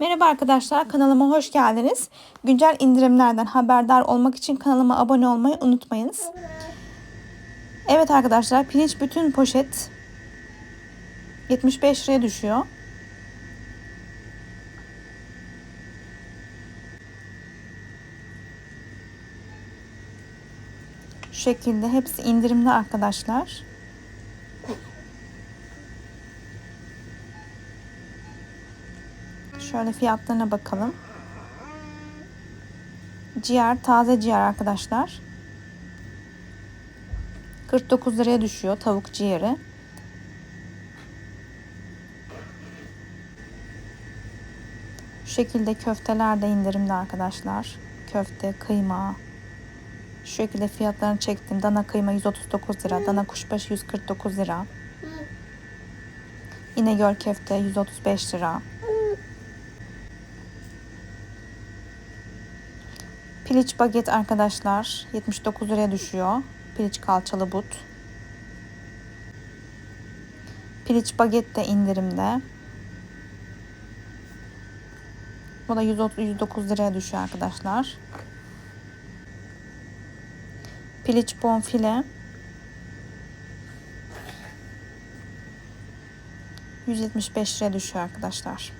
Merhaba arkadaşlar kanalıma hoş geldiniz. Güncel indirimlerden haberdar olmak için kanalıma abone olmayı unutmayınız. Evet arkadaşlar pirinç bütün poşet 75 liraya düşüyor. Şu şekilde hepsi indirimli arkadaşlar. Şöyle fiyatlarına bakalım. Ciğer, taze ciğer arkadaşlar. 49 liraya düşüyor tavuk ciğeri. Şu şekilde köfteler de indirimde arkadaşlar. Köfte, kıyma. Şu şekilde fiyatlarını çektim. Dana kıyma 139 lira. Dana kuşbaşı 149 lira. İnegöl köfte 135 lira. Piliç baget arkadaşlar 79 liraya düşüyor. Piliç kalçalı but. Piliç baget de indirimde. Bu da 130 109 liraya düşüyor arkadaşlar. Piliç bonfile 175 liraya düşüyor arkadaşlar.